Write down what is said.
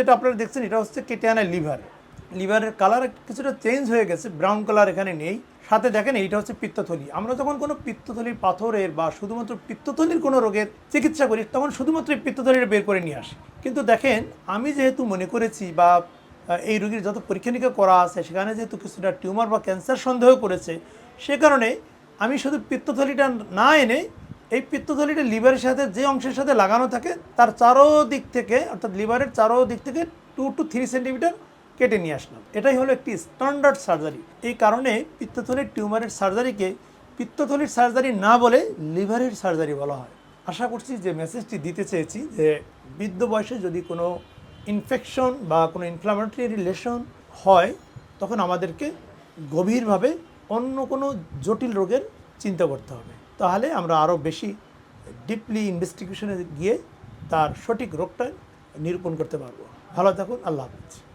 যেটা আপনারা দেখছেন, এটা হচ্ছে কেটে আনা লিভার। লিভারের কালার কিছুটা চেঞ্জ হয়ে গেছে ব্রাউন কালার এখানে নেই। সাথে দেখেন, এইটা হচ্ছে পিত্তথলি। আমরা যখন কোনো পিত্তথলির পাথরের বা শুধুমাত্র পিত্তথলির কোনো রোগের চিকিৎসা করি, তখন শুধুমাত্র এই পিত্তথলিটা বের করে নিয়ে আসি। কিন্তু দেখেন, আমি যেহেতু মনে করেছি বা এই রোগীর যত পরীক্ষা নিরীক্ষা করা আছে, সেখানে যেহেতু কিছুটা টিউমার বা ক্যান্সার সন্দেহ করেছে সে কারণে আমি শুধু পিত্তথলিটা না এনে এই পিত্তথলিটা লিভারের সাথে যে অংশের সাথে লাগানো থাকে, তার চারো দিক থেকে, অর্থাৎ লিভারের চারো দিক থেকে টু টু থ্রি সেন্টিমিটার কেটে নিয়ে আসলাম। এটাই হলো একটি স্ট্যান্ডার্ড সার্জারি এই কারণে পিত্তথলির টিউমারের সার্জারিকে পিত্তথলির সার্জারি না বলে লিভারের সার্জারি বলা হয়। আশা করছি যে মেসেজটি দিতে চেয়েছি যে বৃদ্ধ বয়সে যদি কোনো ইনফেকশন বা কোনো ইনফ্লামেটরি রিলেশন হয়, তখন আমাদেরকে গভীরভাবে অন্য কোনো জটিল রোগের চিন্তা করতে হবে। তাহলে আমরা আরও বেশি ডিপলি ইনভেস্টিগেশনে গিয়ে তার সঠিক রোগটা নিরূপণ করতে পারব। ভালো থাকুন, আল্লাহ হাফিজ।